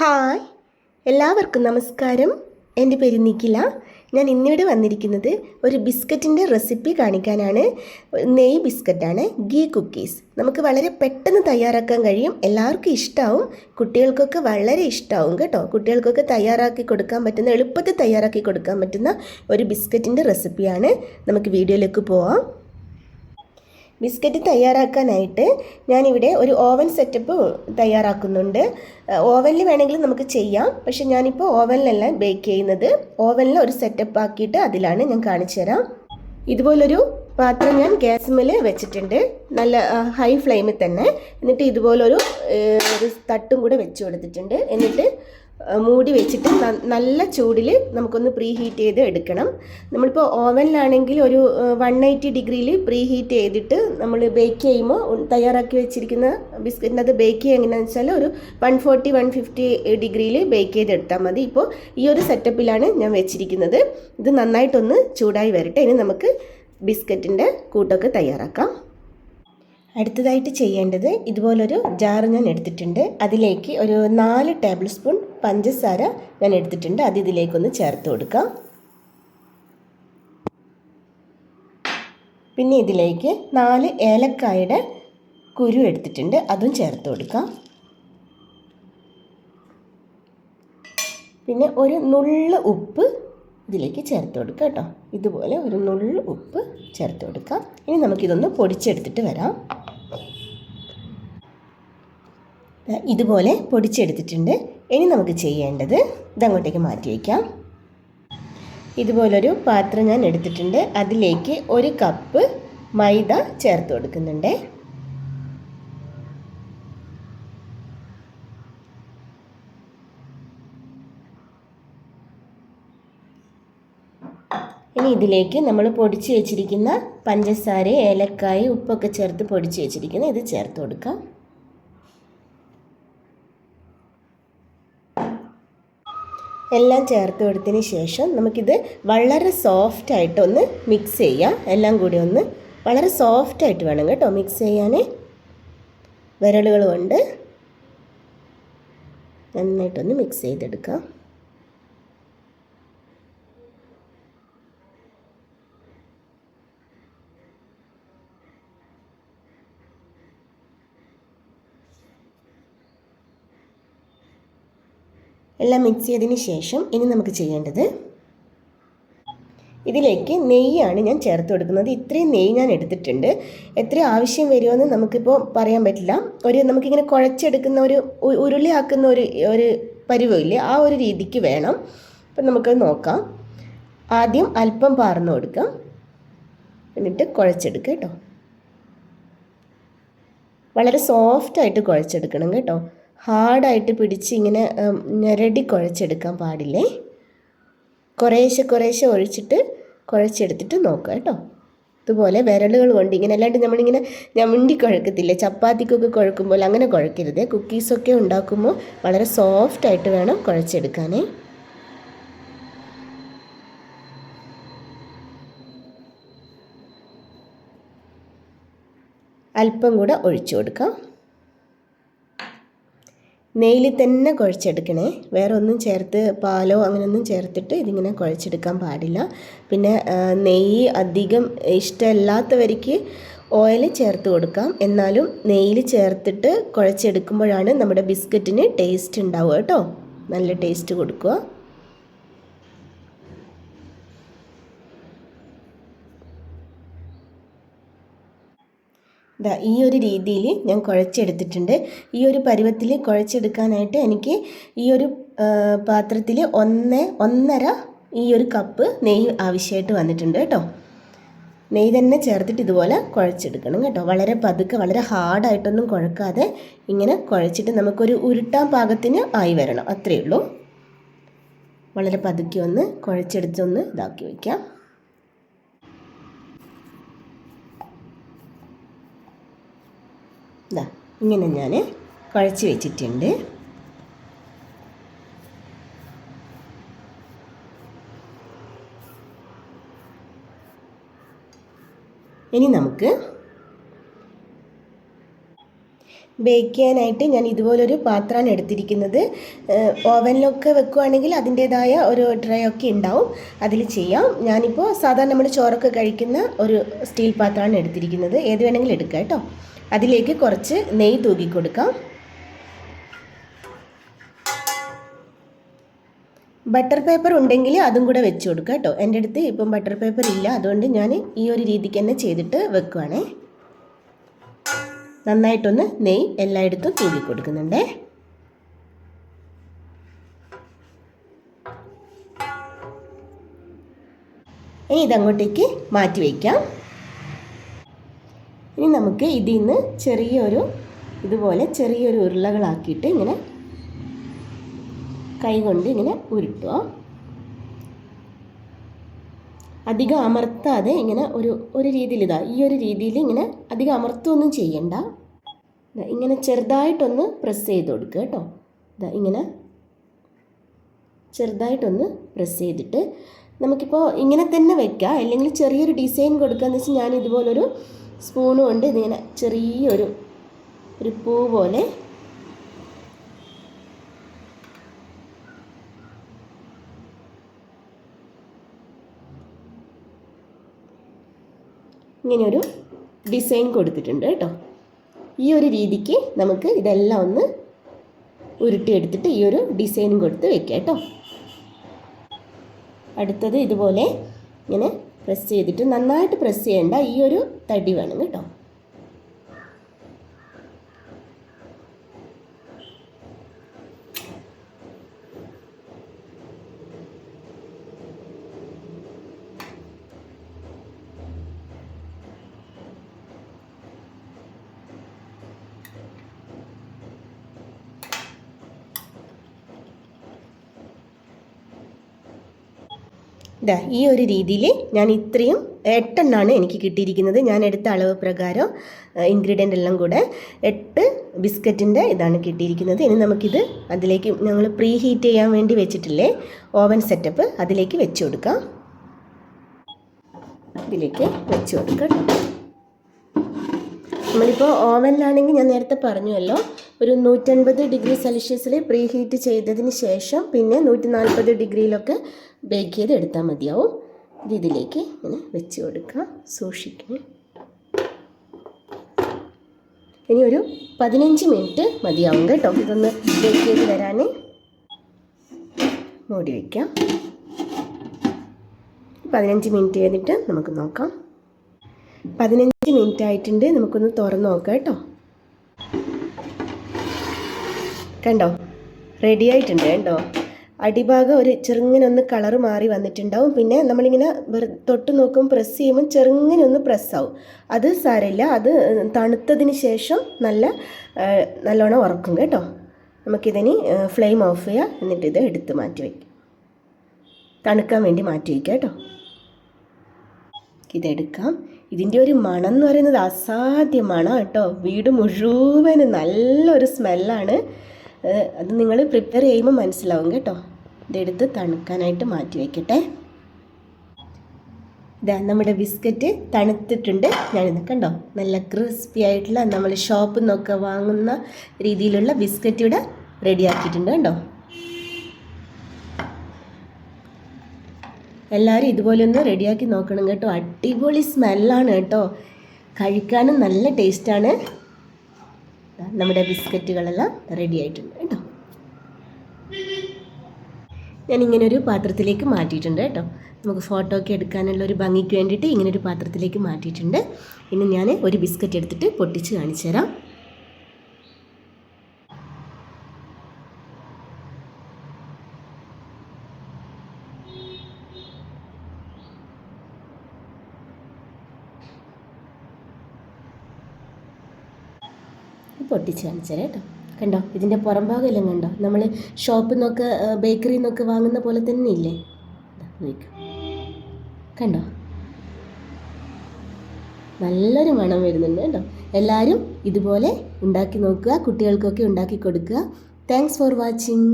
Hi. എല്ലാവർക്കും നമസ്കാരം. എന്റെ പേര് നിഖില. ഞാൻ ഇന്നിവിടെ വന്നിരിക്കുന്നത് ഒരു ബിസ്ക്കറ്റിന്റെ റെസിപ്പി കാണിക്കാനാണ്. നെയ് ബിസ്ക്കറ്റാണ് ഗീ കുക്കീസ്. നമുക്ക് വളരെ പെട്ടെന്ന് തയ്യാറാക്കാൻ കഴിയും. എല്ലാവർക്കും ഇഷ്ടമാവും കുട്ടികൾക്കൊക്കെ വളരെ ഇഷ്ടമാവും കേട്ടോ. കുട്ടികൾക്കൊക്കെ തയ്യാറാക്കി കൊടുക്കാൻ പറ്റുന്ന എളുപ്പത്തിൽ തയ്യാറാക്കി കൊടുക്കാൻ പറ്റുന്ന ഒരു ബിസ്ക്കറ്റിന്റെ റെസിപ്പിയാണ്. നമുക്ക് വീഡിയോയിലേക്ക് പോവാം. ബിസ്ക്കറ്റ് തയ്യാറാക്കാനായിട്ട് ഞാനിവിടെ ഒരു ഓവൻ സെറ്റപ്പ് തയ്യാറാക്കുന്നുണ്ട്. ഓവനിൽ വേണമെങ്കിൽ നമുക്ക് ചെയ്യാം. പക്ഷെ ഞാനിപ്പോൾ ഓവനിലല്ല ബേക്ക് ചെയ്യുന്നത്. ഓവനിൽ ഒരു സെറ്റപ്പ് ആക്കിയിട്ട് അതിലാണ് ഞാൻ കാണിച്ചു തരാം. ഇതുപോലൊരു പാത്രം ഞാൻ ഗ്യാസ് മേൽ വെച്ചിട്ടുണ്ട്. നല്ല ഹൈ ഫ്ലെയിമിൽ തന്നെ. എന്നിട്ട് ഇതുപോലൊരു ഒരു തട്ടും കൂടെ വെച്ച് കൊടുത്തിട്ടുണ്ട്. എന്നിട്ട് മൂടി വെച്ചിട്ട് നല്ല ചൂടിൽ നമുക്കൊന്ന് പ്രീ ഹീറ്റ് ചെയ്ത് എടുക്കണം. നമ്മളിപ്പോൾ ഓവനിലാണെങ്കിൽ ഒരു വൺ എയ്റ്റി ഡിഗ്രിയിൽ പ്രീ ഹീറ്റ് ചെയ്തിട്ട് നമ്മൾ ബേക്ക് ചെയ്യുമ്പോൾ തയ്യാറാക്കി വെച്ചിരിക്കുന്ന ബിസ്ക്കറ്റിനകത്ത് ബേക്ക് ചെയ്യുക എങ്ങനെയാണെന്ന് വെച്ചാൽ ഒരു വൺ ഫോർട്ടി വൺ ഫിഫ്റ്റി ഡിഗ്രിയിൽ ബേക്ക് ചെയ്തെടുത്താൽ മതി. ഇപ്പോൾ ഈ ഒരു സെറ്റപ്പിലാണ് ഞാൻ വെച്ചിരിക്കുന്നത്. ഇത് നന്നായിട്ടൊന്ന് ചൂടായി വരട്ടെ. ഇനി നമുക്ക് ബിസ്ക്കറ്റിന്റെ കൂട്ടൊക്കെ തയ്യാറാക്കാം. അടുത്തതായിട്ട് ചെയ്യേണ്ടത് ഇതുപോലൊരു ജാർ ഞാൻ എടുത്തിട്ടുണ്ട്. അതിലേക്ക് ഒരു നാല് ടേബിൾ സ്പൂൺ പഞ്ചസാര ഞാൻ എടുത്തിട്ടുണ്ട്. അത് ഇതിലേക്കൊന്ന് ചേർത്ത് കൊടുക്കാം. പിന്നെ ഇതിലേക്ക് നാല് ഏലക്കായുടെ കുരു എടുത്തിട്ടുണ്ട്. അതും ചേർത്ത് കൊടുക്കാം. പിന്നെ ഒരു നുള്ള് ഉപ്പ് ഇതിലേക്ക് ചേർത്ത് കൊടുക്കുക കേട്ടോ. ഇതുപോലെ ഒരു നുള്ള് ഉപ്പ് ചേർത്ത് കൊടുക്കാം. ഇനി നമുക്കിതൊന്ന് പൊടിച്ചെടുത്തിട്ട് വരാം. ഇതുപോലെ പൊടിച്ചെടുത്തിട്ടുണ്ട്. ഇനി നമുക്ക് ചെയ്യേണ്ടത് ഇതങ്ങോട്ടേക്ക് മാറ്റി വയ്ക്കാം. ഇതുപോലൊരു പാത്രം ഞാൻ എടുത്തിട്ടുണ്ട്. അതിലേക്ക് ഒരു കപ്പ് മൈദ ചേർത്ത് കൊടുക്കുന്നുണ്ട്. ഇനി ഇതിലേക്ക് നമ്മൾ പൊടിച്ച് വെച്ചിരിക്കുന്ന പഞ്ചസാര ഏലക്കായ ഉപ്പൊക്കെ ചേർത്ത് പൊടിച്ച് വെച്ചിരിക്കുന്ന ഇത് ചേർത്ത് കൊടുക്കാം. എല്ലാം ചേർത്ത് കൊടുത്തതിന് ശേഷം നമുക്കിത് വളരെ സോഫ്റ്റ് ആയിട്ടൊന്ന് മിക്സ് ചെയ്യാം. എല്ലാം കൂടി ഒന്ന് വളരെ സോഫ്റ്റ് ആയിട്ട് വേണം കേട്ടോ മിക്സ് ചെയ്യാൻ. വിരലുകൾ കൊണ്ട് നന്നായിട്ടൊന്ന് മിക്സ് ചെയ്തെടുക്കാം. എല്ലാം മിക്സ് ചെയ്തതിന് ശേഷം ഇനി നമുക്ക് ചെയ്യേണ്ടത് ഇതിലേക്ക് നെയ്യാണ് ഞാൻ ചേർത്ത് കൊടുക്കുന്നത്. ഇത്രയും നെയ്യ് ഞാൻ എടുത്തിട്ടുണ്ട്. എത്ര ആവശ്യം വരുമെന്ന് നമുക്കിപ്പോൾ പറയാൻ പറ്റില്ല. ഒരു നമുക്കിങ്ങനെ കുഴച്ചെടുക്കുന്ന ഒരു ഉരുളിയാക്കുന്ന ഒരു ഒരു പരിവില്ലേ ആ ഒരു രീതിക്ക് വേണം. അപ്പം നമുക്ക് നോക്കാം. ആദ്യം അല്പം പാർന്നു കൊടുക്കാം. എന്നിട്ട് കുഴച്ചെടുക്കുക കേട്ടോ. വളരെ സോഫ്റ്റായിട്ട് കുഴച്ചെടുക്കണം കേട്ടോ. ഹാർഡായിട്ട് പിടിച്ച് ഇങ്ങനെ ഞെരടി കുഴച്ചെടുക്കാൻ പാടില്ലേ? കുറേശ്ശെ കുറേശ്ശെ ഒഴിച്ചിട്ട് കുഴച്ചെടുത്തിട്ട് നോക്കുക കേട്ടോ. ഇതുപോലെ വിരലുകൾ കൊണ്ട് ഇങ്ങനെ അല്ലാണ്ട് നമ്മളിങ്ങനെ ഞമുണ്ടി കുഴക്കത്തില്ലേ? ചപ്പാത്തിക്കൊക്കെ കുഴക്കുമ്പോൾ അങ്ങനെ കുഴക്കരുത്. കുക്കീസൊക്കെ ഉണ്ടാക്കുമ്പോൾ വളരെ സോഫ്റ്റായിട്ട് വേണം കുഴച്ചെടുക്കാനേ. അല്പം കൂടെ ഒഴിച്ചു കൊടുക്കാം. നെയ്യിൽ തന്നെ കുഴച്ചെടുക്കണേ. വേറെ ഒന്നും ചേർത്ത് പാലോ അങ്ങനെയൊന്നും ചേർത്തിട്ട് ഇതിങ്ങനെ കുഴച്ചെടുക്കാൻ പാടില്ല. പിന്നെ നെയ്യ് അധികം ഇഷ്ടമല്ലാത്തവർക്ക് ഓയിൽ ചേർത്ത് കൊടുക്കാം. എന്നാലും നെയ്യിൽ ചേർത്തിട്ട് കുഴച്ചെടുക്കുമ്പോഴാണ് നമ്മുടെ ബിസ്ക്കറ്റിന് ടേസ്റ്റ് ഉണ്ടാവുക കേട്ടോ. നല്ല ടേസ്റ്റ് കൊടുക്കുക. ദാ ഈ ഒരു രീതിയിൽ ഞാൻ കുഴച്ചെടുത്തിട്ടുണ്ട്. ഈ ഒരു പരുവത്തിൽ കുഴച്ചെടുക്കാനായിട്ട് എനിക്ക് ഈ ഒരു പാത്രത്തിൽ ഒന്ന് ഒന്നര ഈ ഒരു കപ്പ് നെയ്യ് ആവശ്യമായിട്ട് വന്നിട്ടുണ്ട് കേട്ടോ. നെയ്യ് തന്നെ ചേർത്തിട്ട് ഇതുപോലെ കുഴച്ചെടുക്കണം കേട്ടോ. വളരെ പതുക്കെ വളരെ ഹാർഡായിട്ടൊന്നും കുഴക്കാതെ ഇങ്ങനെ കുഴച്ചിട്ട് നമുക്കൊരു ഉരുട്ടാൻ പാകത്തിന് ആയി വരണം. അത്രയേ ഉള്ളൂ. വളരെ പതുക്കെ ഒന്ന് കുഴച്ചെടുത്തൊന്ന് ഇതാക്കി വയ്ക്കാം ഇതാ ഇങ്ങനെ ഞാൻ കുഴച്ച് വെച്ചിട്ടുണ്ട്. ഇനി നമുക്ക് ബേക്ക് ചെയ്യാനായിട്ട് ഞാൻ ഇതുപോലൊരു പാത്രമാണ് എടുത്തിരിക്കുന്നത്. ഓവനിലൊക്കെ വെക്കുകയാണെങ്കിൽ അതിന്റേതായ ഒരു ഡ്രൈ ഒക്കെ ഉണ്ടാവും. അതിൽ ചെയ്യാം. ഞാനിപ്പോൾ സാധാരണ നമ്മൾ ചോറൊക്കെ കഴിക്കുന്ന ഒരു സ്റ്റീൽ പാത്രമാണ് എടുത്തിരിക്കുന്നത്. ഏത് വേണമെങ്കിലും എടുക്കാം കേട്ടോ. അതിലേക്ക് കുറച്ച് നെയ്യ് തൂക്കി കൊടുക്കാം. ബട്ടർ പേപ്പർ ഉണ്ടെങ്കിൽ അതും കൂടെ വെച്ച് കൊടുക്കുക കേട്ടോ. എന്റെ അടുത്ത് ഇപ്പം ബട്ടർ പേപ്പർ ഇല്ല. അതുകൊണ്ട് ഞാൻ ഈ ഒരു രീതിക്ക് തന്നെ ചെയ്തിട്ട് വെക്കുവാണേ. നന്നായിട്ടൊന്ന് നെയ്യ് എല്ലായിടത്തും തൂക്കി കൊടുക്കുന്നുണ്ടേ. ഇനി ഇതങ്ങോട്ടേക്ക് മാറ്റി വയ്ക്കാം. നമുക്ക് ഇതിൽ നിന്ന് ചെറിയൊരു ഇതുപോലെ ചെറിയൊരു ഉരുളകളാക്കിയിട്ട് ഇങ്ങനെ കൈ കൊണ്ട് ഇങ്ങനെ ഉരുട്ടുക. അധികം അമർത്താതെ ഇങ്ങനെ ഒരു ഒരു രീതിയിൽ ഇതാ ഈ ഒരു രീതിയിൽ ഇങ്ങനെ അധികം അമർത്തൊന്നും ചെയ്യണ്ട. ഇങ്ങനെ ചെറുതായിട്ടൊന്ന് പ്രസ് ചെയ്ത് കൊടുക്കുക കേട്ടോ. ഇതാ ഇങ്ങനെ ചെറുതായിട്ടൊന്ന് പ്രസ് ചെയ്തിട്ട് നമുക്കിപ്പോൾ ഇങ്ങനെ തന്നെ വെക്കാം. അല്ലെങ്കിൽ ചെറിയൊരു ഡിസൈൻ കൊടുക്കുക എന്ന് വെച്ചാൽ ഞാൻ ഇതുപോലൊരു സ്പൂണ് കൊണ്ട് ഇതിങ്ങനെ ചെറിയൊരു ഒരു പൂ പോലെ. ഇങ്ങനെയൊരു ഡിസൈൻ കൊടുത്തിട്ടുണ്ട് കേട്ടോ. ഈ ഒരു രീതിക്ക് നമുക്ക് ഇതെല്ലാം ഒന്ന് ഉരുട്ടിയെടുത്തിട്ട് ഈ ഒരു ഡിസൈനും കൊടുത്ത് വെക്കാം കേട്ടോ. അടുത്തത് ഇതുപോലെ ഇങ്ങനെ പ്രസ് ചെയ്തിട്ട് നന്നായിട്ട് പ്രസ് ചെയ്യേണ്ട ഈ ഒരു തടി വേണം കേട്ടോ. ഇതാ ഈ ഒരു രീതിയിൽ ഞാൻ ഇത്രയും എട്ടെണ്ണാണ് എനിക്ക് കിട്ടിയിരിക്കുന്നത്. ഞാൻ എടുത്ത അളവ് പ്രകാരം ഇൻഗ്രീഡിയന്റ് എല്ലാം കൂടെ എട്ട് ബിസ്ക്കറ്റിന്റെ ഇതാണ് കിട്ടിയിരിക്കുന്നത്. ഇനി നമുക്കിത് അതിലേക്ക് ഞങ്ങൾ പ്രീ ഹീറ്റ് ചെയ്യാൻ വേണ്ടി വെച്ചിട്ടില്ലേ ഓവൻ സെറ്റപ്പ് അതിലേക്ക് വെച്ച് കൊടുക്കാം. ഇതിലേക്ക് വെച്ച് കൊടുക്കാം. നമ്മളിപ്പോൾ ഓവനിലാണെങ്കിൽ ഞാൻ നേരത്തെ പറഞ്ഞുവല്ലോ ഒരു നൂറ്റൻപത് ഡിഗ്രി സെൽഷ്യസിൽ പ്രീ ഹീറ്റ് ചെയ്തതിന് ശേഷം പിന്നെ നൂറ്റി നാൽപ്പത് ഡിഗ്രിയിലൊക്കെ ബേക്ക് ചെയ്ത് എടുത്താൽ മതിയാവും. ഇത് ഇതിലേക്ക് ഇങ്ങനെ വെച്ച് കൊടുക്കുക സൂക്ഷിക്കണം ഇനി ഒരു പതിനഞ്ച് മിനിറ്റ് മതിയാവും കേട്ടോ. ഇതൊന്ന് ബേക്ക് ചെയ്ത് വരാൻ മൂടി വയ്ക്കാം പതിനഞ്ച് മിനിറ്റ് കഴിഞ്ഞിട്ട് നമുക്ക് നോക്കാം. പതിനഞ്ച് മിനിറ്റ് ആയിട്ടുണ്ട്. നമുക്കൊന്ന് തുറന്ന് നോക്കാം കേട്ടോ. കണ്ടോ? റെഡി ആയിട്ടുണ്ട് കേട്ടോ അടിഭാഗം ഒരു ചെറുങ്ങനെ ഒന്ന് കളർ മാറി വന്നിട്ടുണ്ടാവും. പിന്നെ നമ്മളിങ്ങനെ തൊട്ട് നോക്കുമ്പോൾ പ്രസ് ചെയ്യുമ്പോൾ ചെറുങ്ങനെ ഒന്ന് പ്രസ്സാവും അത് സാരമില്ല. അത് തണുത്തതിന് ശേഷം നല്ല നല്ലോണം ഉറക്കും കേട്ടോ. നമുക്കിതിന് ഫ്ലെയിം ഓഫ് ചെയ്യാം. എന്നിട്ട് ഇത് എടുത്ത് മാറ്റി വയ്ക്കും തണുക്കാൻ വേണ്ടി മാറ്റി വയ്ക്കാം കേട്ടോ. ഇതെടുക്കാം ഇതിന്റെ ഒരു മണം എന്ന് പറയുന്നത് അസാധ്യ മണം കേട്ടോ. വീട് മുഴുവനും നല്ലൊരു സ്മെല്ലാണ് അത് നിങ്ങൾ പ്രിപ്പയർ ചെയ്യുമ്പോൾ മനസ്സിലാവും കേട്ടോ. ഇതെടുത്ത് തണുക്കാനായിട്ട് മാറ്റി വയ്ക്കട്ടെ ഇതാ നമ്മുടെ ബിസ്ക്കറ്റ് തണുത്തിട്ടുണ്ട്. ഞാനിത് കണ്ടോ? നല്ല ക്രിസ്പി ആയിട്ടുള്ള നമ്മൾ ഷോപ്പിൽ നിന്നൊക്കെ വാങ്ങുന്ന രീതിയിലുള്ള ബിസ്ക്കറ്റ് ഇവിടെ റെഡിയാക്കിയിട്ടുണ്ട് കണ്ടോ? എല്ലാവരും ഇതുപോലെ ഒന്ന് റെഡിയാക്കി നോക്കണം കേട്ടോ. അടിപൊളി സ്മെല്ലാണ് കേട്ടോ. കഴിക്കാനും നല്ല ടേസ്റ്റാണ് നമ്മുടെ ബിസ്ക്കറ്റുകളെല്ലാം റെഡി ആയിട്ടുണ്ട് കേട്ടോ. ഞാൻ ഇങ്ങനെ ഒരു പാത്രത്തിലേക്ക് മാറ്റിയിട്ടുണ്ട് കേട്ടോ. നമുക്ക് ഫോട്ടോ ഒക്കെ എടുക്കാനുള്ള ഒരു ഭംഗിക്ക് വേണ്ടിയിട്ട് ഇങ്ങനെ ഒരു പാത്രത്തിലേക്ക് മാറ്റിയിട്ടുണ്ട്. ഇനി ഞാൻ ഒരു ബിസ്ക്കറ്റ് എടുത്തിട്ട് പൊട്ടിച്ച് കാണിച്ചു തരാം പൊട്ടിച്ച് കാണിച്ചു തരാം കേട്ടോ. കണ്ടോ? ഇതിന്റെ പുറം ഭാഗമെല്ലാം കണ്ടോ നമ്മൾ ഷോപ്പിൽ നിന്നൊക്കെ ബേക്കറിയിൽ നിന്നൊക്കെ വാങ്ങുന്ന പോലെ തന്നെ ഇല്ലേ കണ്ടോ? നല്ലൊരു മണം വരുന്നുണ്ട് കേട്ടോ. എല്ലാവരും ഇതുപോലെ ഉണ്ടാക്കി നോക്കുക കുട്ടികൾക്കൊക്കെ ഉണ്ടാക്കി കൊടുക്കുക. Thanks for watching